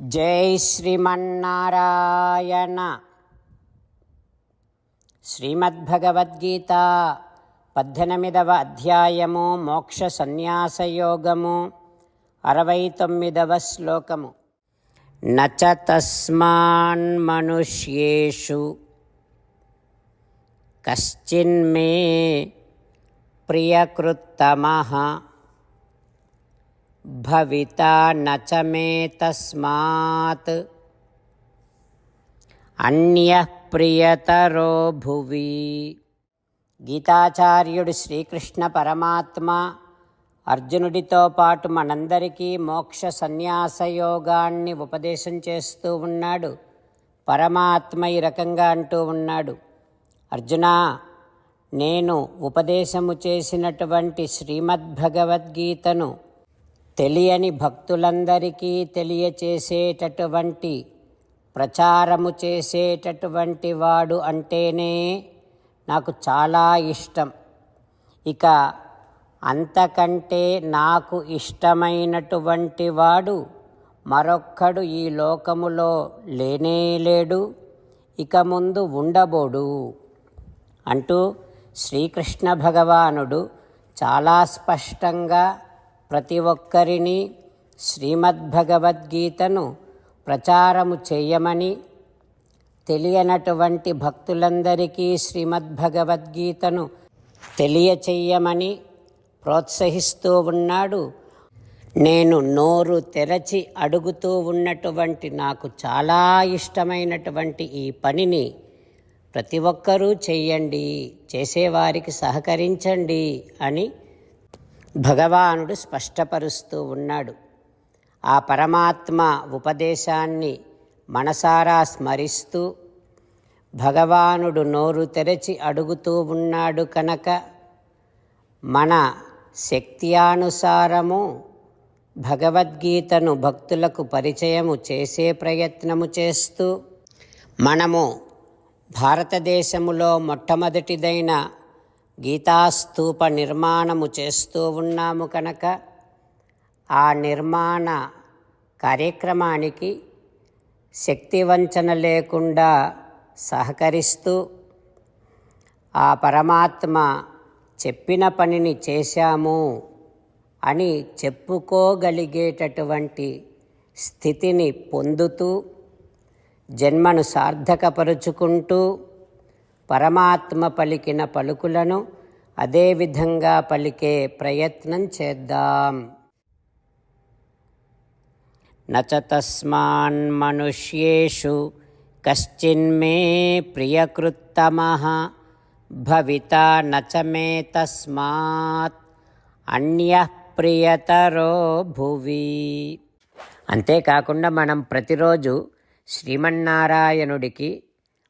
జై శ్రీమన్నారాయణ. శ్రీమద్భగవద్గీత పద్దెనిమిదవ అధ్యాయము మోక్ష సన్యాసయోగము అరవై తొమ్మిదవ శ్లోకము. నచ తస్మాన్మనుష్యేషు కశ్చిన్మే ప్రియకృత్తమ. భవితా నచ మే తస్మాత్ అన్య ప్రియతరో భువి గీతాచార్యుడు శ్రీకృష్ణ పరమాత్మ అర్జునుడితో పాటు మనందరికీ మోక్ష సన్యాస యోగాన్ని ఉపదేశం చేస్తూ ఉన్నాడు. పరమాత్మ ఈ రకంగా అంటూ ఉన్నాడు. అర్జున నేను ఉపదేశము చేసినటువంటి శ్రీమద్భగవద్గీతను తెలియని భక్తులందరికీ తెలియచేసేటటువంటి ప్రచారము చేసేటటువంటి వాడు అంటేనే నాకు చాలా ఇష్టం. ఇక అంతకంటే నాకు ఇష్టమైనటువంటి వాడు మరొక్కడు ఈ లోకములో లేనే లేడు ఇక ముందు ఉండబోడు అంటూ శ్రీకృష్ణ భగవానుడు చాలా స్పష్టంగా ప్రతి ఒక్కరిని శ్రీమద్భగవద్గీతను ప్రచారము చేయమని తెలియనటువంటి భక్తులందరికీ శ్రీమద్భగవద్గీతను తెలియచేయమని ప్రోత్సహిస్తూ ఉన్నాడు. నేను నోరు తెరచి అడుగుతూ ఉన్నటువంటి నాకు చాలా ఇష్టమైనటువంటి ఈ పనిని ప్రతి ఒక్కరూ చేయండి చేసేవారికి సహకరించండి అని భగవానుడు స్పష్టపరుస్తూ ఉన్నాడు. ఆ పరమాత్మ ఉపదేశాన్ని మనసారా స్మరిస్తూ భగవానుడు నోరు తెరచి అడుగుతూ ఉన్నాడు కనుక మన శక్త్యానుసారము భగవద్గీతను భక్తులకు పరిచయము చేసే ప్రయత్నము చేస్తూ మనము భారతదేశములో మొట్టమొదటిదైన గీతాస్తూప నిర్మాణము చేస్తూ ఉన్నాము కనుక ఆ నిర్మాణ కార్యక్రమానికి శక్తివంచన లేకుండా సహకరిస్తూ ఆ పరమాత్మ చెప్పిన పనిని చేశాము అని చెప్పుకోగలిగేటటువంటి స్థితిని పొందుతూ జన్మను సార్థకపరుచుకుంటూ పరమాత్మ పలికిన పలుకులను అదేవిధంగా పలికే ప్రయత్నం చేద్దాం. నచతస్మాన్మనుష్యేషు కశ్చిన్మే ప్రియకృత్తమ భవితా నచమే తస్మాత్ అన్య ప్రియతరో భువి. అంతేకాకుండా మనం ప్రతిరోజు శ్రీమన్నారాయణుడికి